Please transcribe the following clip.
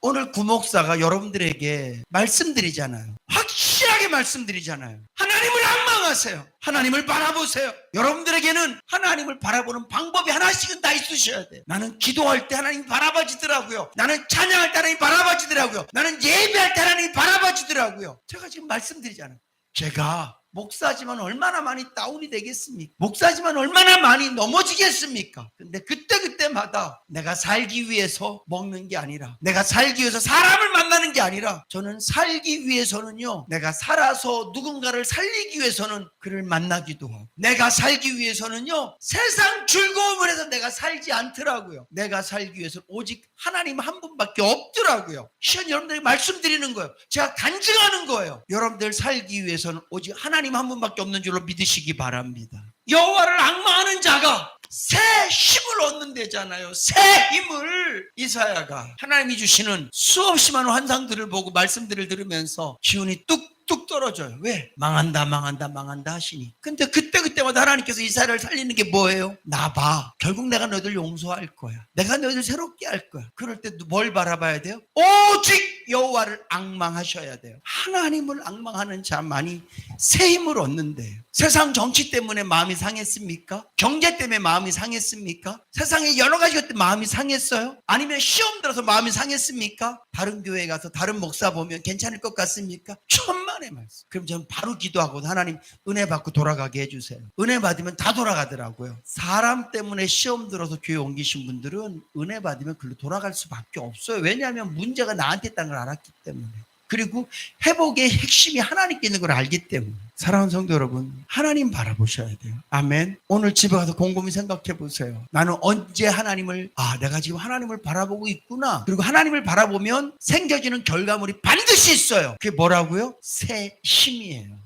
오늘 구목사가 여러분들에게 말씀드리잖아요. 확실하게 말씀드리잖아요. 하나님을 악망하세요. 하나님을 바라보세요. 여러분들에게는 하나님을 바라보는 방법이 하나씩은 다 있으셔야 돼요. 나는 기도할 때 하나님 바라봐지더라고요. 나는 찬양할 때 하나님 바라봐지더라고요. 나는 예배할 때 하나님 바라봐지더라고요. 제가 지금 말씀드리잖아요. 제가 목사지만 얼마나 많이 다운이 되겠습니까? 목사지만 얼마나 많이 넘어지겠습니까? 근데 그때그때마다 내가 살기 위해서 먹는 게 아니라 내가 살기 위해서 사람을 만나는 게 아니라 저는 살기 위해서는요 내가 살아서 누군가를 살리기 위해서는 그를 만나기도 하고 내가 살기 위해서는요 세상 즐거움을 해서 내가 살지 않더라고요 내가 살기 위해서 오직 하나님 한 분밖에 없더라고요 시연 여러분들에게 말씀드리는 거예요 제가 간증하는 거예요 여러분들 살기 위해서는 오직 하나님 한 분밖에 없는 줄로 믿으시기 바랍니다 여호와를 악마하는 자가 새 힘을 얻는다잖아요. 새 힘을 이사야가 하나님이 주시는 수없이 많은 환상들을 보고 말씀들을 들으면서 기운이 뚝뚝 떨어져요. 왜? 망한다, 망한다, 망한다 하시니. 근데 그때 그때마다 하나님께서 이사야를 살리는 게 뭐예요? 나 봐. 결국 내가 너희들 용서할 거야. 내가 너희들 새롭게 할 거야. 그럴 때 뭘 바라봐야 돼요? 오직 여호와를 악망하셔야 돼요. 하나님을 악망하는 자만이 새 힘을 얻는데요. 세상 정치 때문에 마음이 상했습니까? 경제 때문에 마음이 상했습니까? 세상에 여러 가지 것 때문에 마음이 상했어요? 아니면 시험 들어서 마음이 상했습니까? 다른 교회 가서 다른 목사 보면 괜찮을 것 같습니까? 천만의 말씀. 그럼 저는 바로 기도하고 하나님 은혜 받고 돌아가게 해주세요. 은혜 받으면 다 돌아가더라고요. 사람 때문에 시험 들어서 교회 옮기신 분들은 은혜 받으면 글로 돌아갈 수밖에 없어요. 왜냐하면 문제가 나한테 있다는 걸 알았기 때문에. 그리고 회복의 핵심이 하나님께 있는 걸 알기 때문에. 사랑하는 성도 여러분, 하나님 바라보셔야 돼요. 아멘. 오늘 집에 가서 곰곰이 생각해 보세요. 나는 언제 하나님을, 아, 내가 지금 하나님을 바라보고 있구나. 그리고 하나님을 바라보면 생겨지는 결과물이 반드시 있어요. 그게 뭐라고요? 새 힘이에요.